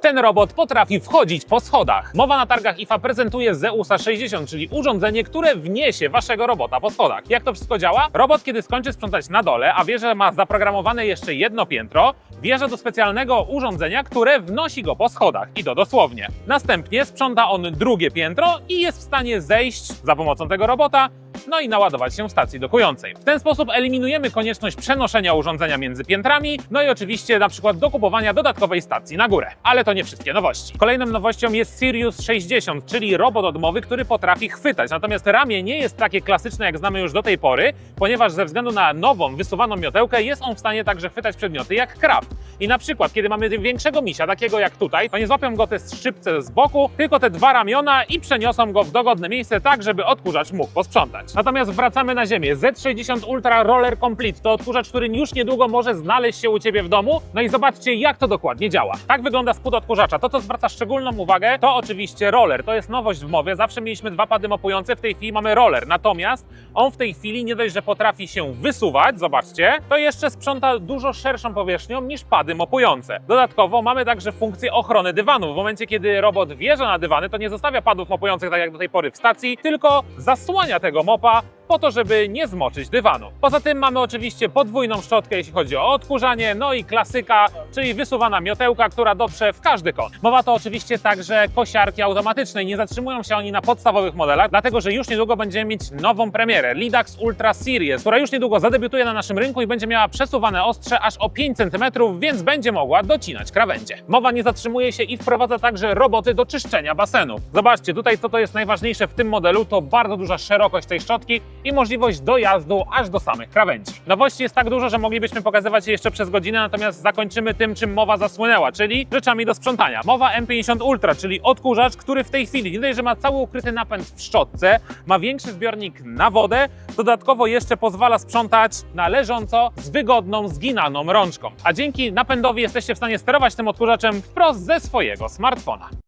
Ten robot potrafi wchodzić po schodach. Mowa na targach IFA prezentuje Zeusa 60, czyli urządzenie, które wniesie waszego robota po schodach. Jak to wszystko działa? Robot, kiedy skończy sprzątać na dole, a wie, że ma zaprogramowane jeszcze jedno piętro, wjeżdża do specjalnego urządzenia, które wnosi go po schodach i to dosłownie. Następnie sprząta on drugie piętro i jest w stanie zejść za pomocą tego robota no i naładować się w stacji dokującej. W ten sposób eliminujemy konieczność przenoszenia urządzenia między piętrami, no i oczywiście na przykład dokupowania dodatkowej stacji na górę. Ale to nie wszystkie nowości. Kolejną nowością jest Sirius 60, czyli robot odmowy, który potrafi chwytać. Natomiast ramię nie jest takie klasyczne, jak znamy już do tej pory, ponieważ ze względu na nową, wysuwaną miotełkę jest on w stanie także chwytać przedmioty jak krab. I na przykład, kiedy mamy większego misia, takiego jak tutaj, to nie złapią go te szczypce z boku, tylko te dwa ramiona i przeniosą go w dogodne miejsce tak, żeby odkurzacz mógł posprzątać. Natomiast wracamy na ziemię. Z60 Ultra Roller Complete to odkurzacz, który już niedługo może znaleźć się u Ciebie w domu. No i zobaczcie, jak to dokładnie działa. Tak wygląda spód odkurzacza. To, co zwraca szczególną uwagę, to oczywiście roller. To jest nowość w mowie. Zawsze mieliśmy dwa pady mopujące, w tej chwili mamy roller. Natomiast on w tej chwili nie dość, że potrafi się wysuwać, zobaczcie, to jeszcze sprząta dużo szerszą powierzchnią niż pady mopujące. Dodatkowo mamy także funkcję ochrony dywanu. W momencie, kiedy robot wjeżdża na dywany, to nie zostawia padów mopujących tak jak do tej pory w stacji, tylko zasłania tego 八 po to, żeby nie zmoczyć dywanu. Poza tym mamy oczywiście podwójną szczotkę, jeśli chodzi o odkurzanie, no i klasyka, czyli wysuwana miotełka, która dotrze w każdy kąt. Mowa to oczywiście także kosiarki automatycznej. Nie zatrzymują się oni na podstawowych modelach, dlatego że już niedługo będziemy mieć nową premierę Lidax Ultra Series, która już niedługo zadebiutuje na naszym rynku i będzie miała przesuwane ostrze aż o 5 cm, więc będzie mogła docinać krawędzie. Mowa nie zatrzymuje się i wprowadza także roboty do czyszczenia basenów. Zobaczcie, tutaj co to jest najważniejsze w tym modelu, to bardzo duża szerokość tej szczotki i możliwość dojazdu aż do samych krawędzi. Nowości jest tak dużo, że moglibyśmy pokazywać je jeszcze przez godzinę, natomiast zakończymy tym, czym mowa zasłynęła, czyli rzeczami do sprzątania. Mowa M50 Ultra, czyli odkurzacz, który w tej chwili nie dość, że ma cały ukryty napęd w szczotce, ma większy zbiornik na wodę, dodatkowo jeszcze pozwala sprzątać na leżąco z wygodną, zginaną rączką. A dzięki napędowi jesteście w stanie sterować tym odkurzaczem wprost ze swojego smartfona.